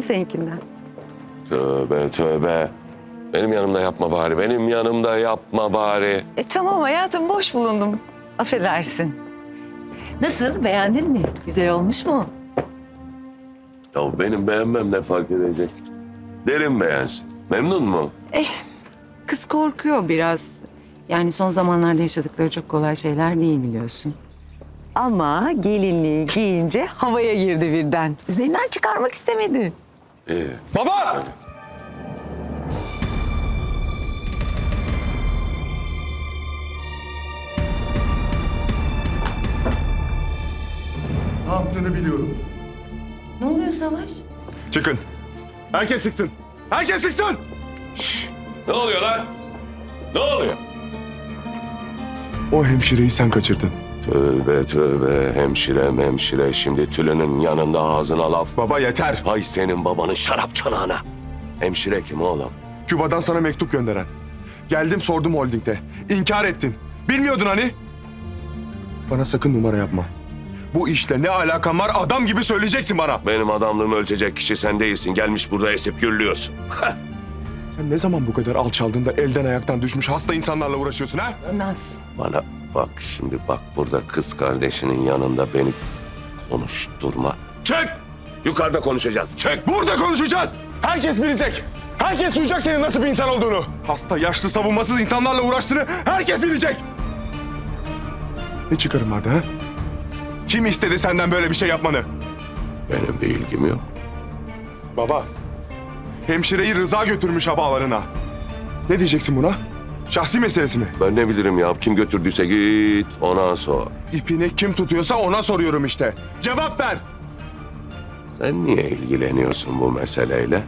mi seninkinden? Tövbe tövbe. Benim yanımda yapma bari. Benim yanımda yapma bari. E tamam hayatım boş bulundum. Affedersin. Nasıl beğendin mi? Güzel olmuş mu? Ya benim beğenmem ne fark edecek? Derin beğensin. Memnun mu? Kız korkuyor biraz. Yani son zamanlarda yaşadıkları çok kolay şeyler değil biliyorsun. Ama gelinliği giyince havaya girdi birden. Üzerinden çıkarmak istemedi. İyi. Baba! Ne yaptığını biliyorum. Ne oluyor Savaş? Çıkın. Herkes çıksın. Herkes çıksın. Ne oluyor lan? Ne oluyor? O hemşireyi sen kaçırdın. Tövbe tövbe hemşire hemşire şimdi Tülin'in yanında ağzına laf. Baba yeter. Hay senin babanın şarap çanağına. Hemşire kim oğlum? Küba'dan sana mektup gönderen. Geldim sordum holdingde. İnkar ettin. Bilmiyordun hani. Bana sakın numara yapma. Bu işle ne alakan var adam gibi söyleyeceksin bana. Benim adamlığımı ölçecek kişi sen değilsin. Gelmiş burada esip gürlüyorsun. Sen ne zaman bu kadar alçaldın da elden ayaktan düşmüş hasta insanlarla uğraşıyorsun ha? Naz. Bana bak şimdi bak burada kız kardeşinin yanında beni konuşturma. Çek! Yukarıda konuşacağız. Çek! Burada konuşacağız. Herkes bilecek. Herkes duyacak senin nasıl bir insan olduğunu. Hasta, yaşlı, savunmasız insanlarla uğraştığını herkes bilecek. Ne çıkarım vardı ha? Kim istedi senden böyle bir şey yapmanı? Benim bir ilgim yok. Baba, hemşireyi Rıza götürmüş havalarına. Ne diyeceksin buna? Şahsi meselesi mi? Ben ne bilirim ya kim götürdüyse git ondan sor. İpini kim tutuyorsa ona soruyorum işte. Cevap ver. Sen niye ilgileniyorsun bu meseleyle?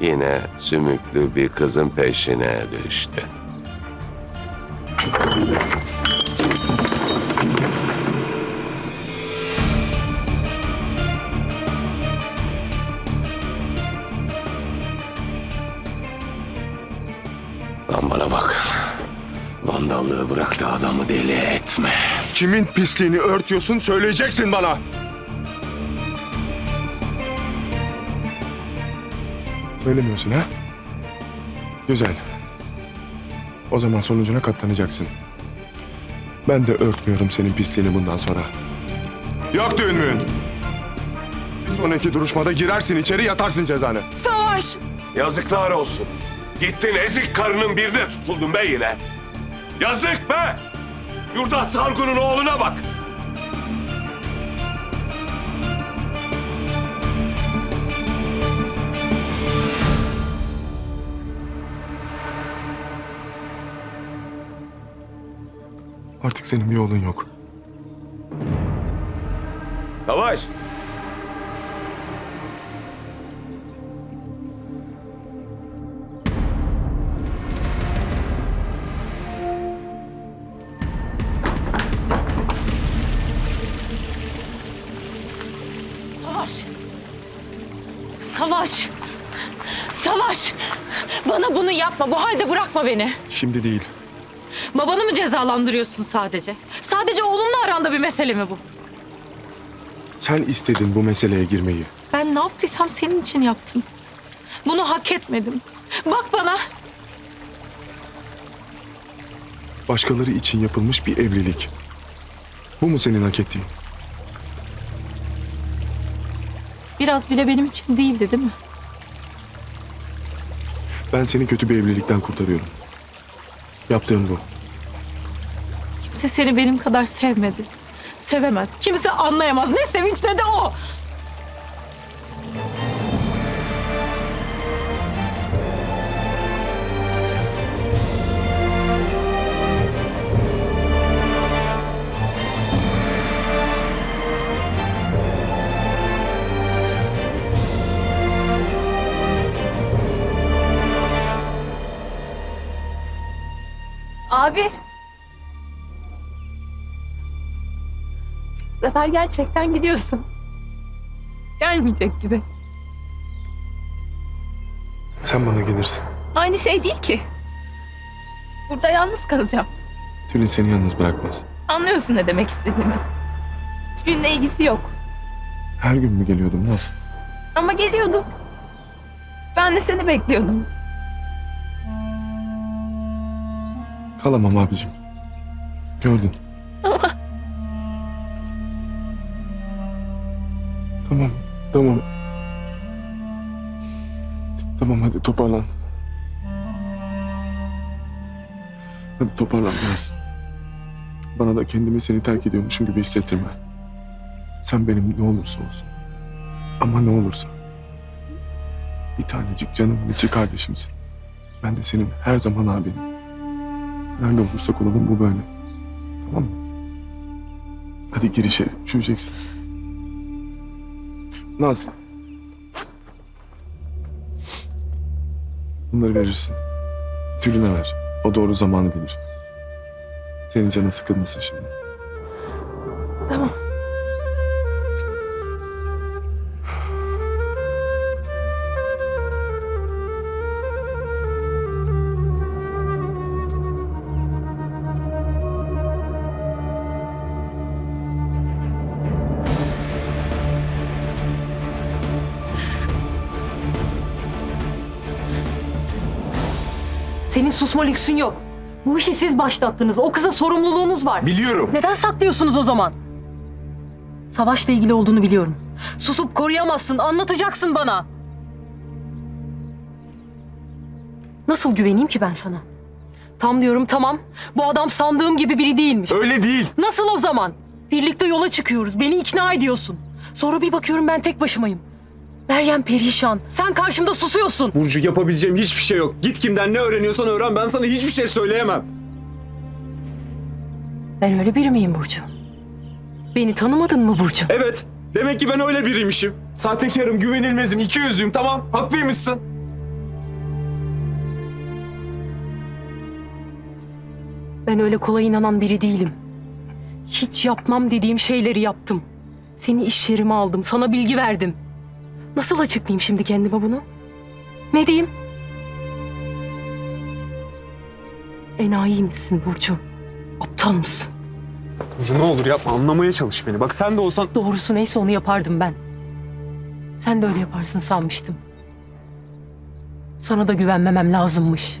Yine sümüklü bir kızın peşine düştün. Bana bak. Vandallığı bırak da adamı deli etme. Kimin pisliğini örtüyorsun söyleyeceksin bana. Söylemiyorsun ha? Güzel. O zaman sonucuna katlanacaksın. Ben de örtmüyorum senin pisliğini bundan sonra. Yok düğün müğün. Bir sonraki duruşmada girersin içeri yatarsın cezanı. Savaş! Yazıklar olsun. Gittin ezik karının birine tutuldun be yine. Yazık be! Yurdaş Sargun'un oğluna bak. Artık senin bir yolun yok. Savaş. Savaş. Savaş. Bana bunu yapma. Bu halde bırakma beni. Şimdi değil. Babanı mı cezalandırıyorsun sadece? Sadece oğlunla aranda bir mesele mi bu? Sen istedin bu meseleye girmeyi. Ben ne yaptıysam senin için yaptım. Bunu hak etmedim. Bak bana. Başkaları için yapılmış bir evlilik. Bu mu senin hak ettiğin? Biraz bile benim için değildi değil mi? Ben seni kötü bir evlilikten kurtarıyorum. Yaptığın bu. Kimse seni benim kadar sevmedi. Sevemez. Kimse anlayamaz. Ne sevinç ne de o. Abi. Bu sefer gerçekten gidiyorsun. Gelmeyecek gibi. Sen bana gelirsin. Aynı şey değil ki. Burada yalnız kalacağım. Tülin seni yalnız bırakmaz. Anlıyorsun ne demek istediğimi. Hiçbirine ilgisi yok. Her gün mü geliyordum Naz? Ama geliyordum. Ben de seni bekliyordum. Kalamam abicim. Gördün. Tamam, tamam. Tamam hadi toparlan. Hadi toparlan biraz. Bana da kendimi seni terk ediyormuşum gibi hissettirme. Sen benim ne olursa olsun. Ama ne olursa. Bir tanecik canımın içi kardeşimsin. Ben de senin her zaman abinim. Nerede olursak olalım bu böyle. Tamam mı? Hadi gir içeri. Üşüyeceksin. Naz. Bunları verirsin. Tülüne ver. O doğru zamanı bilir. Senin canın sıkılmasın şimdi. Senin susma lüksün yok. Bu işi siz başlattınız. O kıza sorumluluğunuz var. Biliyorum. Neden saklıyorsunuz o zaman? Savaşla ilgili olduğunu biliyorum. Susup koruyamazsın, anlatacaksın bana. Nasıl güveneyim ki ben sana? Tam diyorum tamam. Bu adam sandığım gibi biri değilmiş. Öyle değil. Nasıl o zaman? Birlikte yola çıkıyoruz. Beni ikna ediyorsun. Sonra bir bakıyorum ben tek başımayım. Meryem perişan. Sen karşımda susuyorsun. Burcu yapabileceğim hiçbir şey yok. Git kimden ne öğreniyorsan öğren. Ben sana hiçbir şey söyleyemem. Ben öyle biri miyim Burcu? Beni tanımadın mı Burcu? Evet. Demek ki ben öyle biriymişim. Sahtekarım, güvenilmezim, iki yüzlüyüm. Tamam, haklıymışsın. Ben öyle kolay inanan biri değilim. Hiç yapmam dediğim şeyleri yaptım. Seni iş yerime aldım, sana bilgi verdim. Nasıl açıklayayım şimdi kendime bunu? Ne diyeyim? Enayi misin Burcu? Aptal mısın? Burcu ne olur yapma. Anlamaya çalış beni. Bak sen de olsan... Doğrusu neyse onu yapardım ben. Sen de öyle yaparsın sanmıştım. Sana da güvenmemem lazımmış.